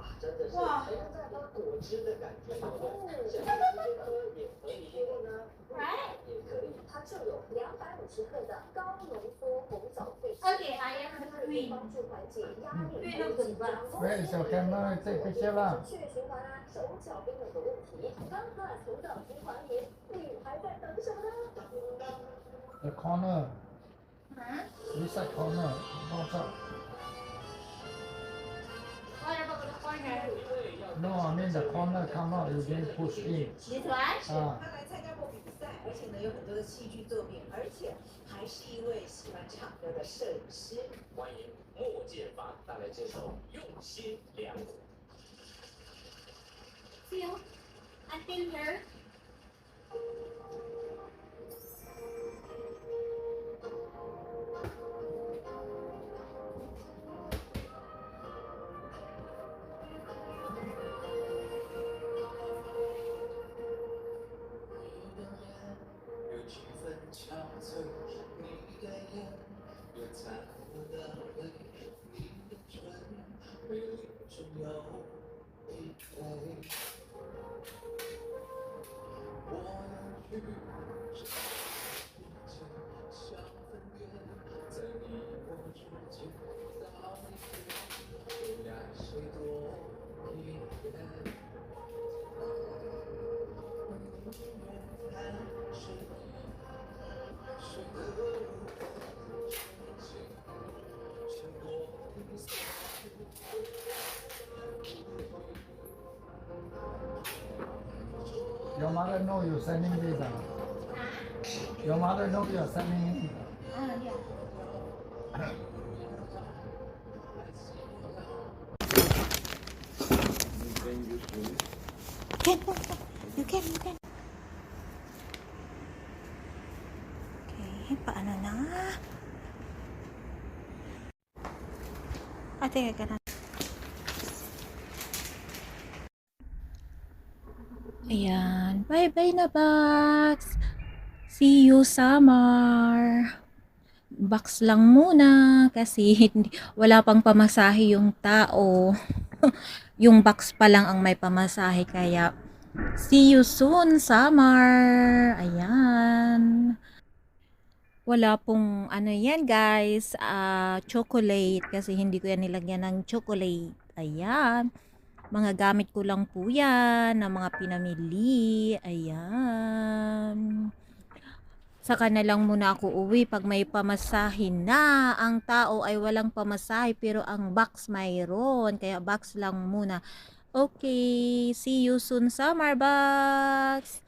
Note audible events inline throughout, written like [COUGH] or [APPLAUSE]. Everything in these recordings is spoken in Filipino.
错哦，好好喝啊！哇，真的是哇好像在喝果汁的感觉，对不对？想要直接喝也可以，不过呢，不喝也可以。它就有两百五十克的高浓缩红枣萃取， Okay, I am 它可以 queen. 帮助缓解压力、对那怎么办 Where is your camera? Take picture 啦。血液循环啊、手脚冰冷的问题，刚喝了红枣循环饮，你还在等什么呢？ The corner. Huh? This side corner. Box up. No, I mean the corner come out, you didn't push in. This one? 啊，他来参加过比赛，而且呢有很多的戏剧作品，而且还是一位喜欢唱歌的摄影师。欢迎莫建发带来这首《用心良苦》。Feel? Until here? Mm-hmm. [LAUGHS] Your mother know you sending this ah? Your mother know you are sending it. Ah, yeah. can. You can, you can. Okay, paano na? Ah, teka ka na. Bye-bye na, Bax. See you, summer. Box lang muna kasi [LAUGHS] hindi, wala pang pamasahe yung tao. [LAUGHS] yung box pa lang ang may pamasahe kaya see you soon summer ayan wala pong ano yan guys ah, chocolate kasi hindi ko yan nilagyan ng chocolate ayan mga gamit ko lang po yan na mga pinamili ayan saka na lang muna ako uwi pag may pamasahe na. Ang tao ay walang pamasahe pero ang box mayroon. Kaya box lang muna. Okay, see you soon summer box.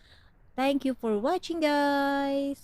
Thank you for watching guys.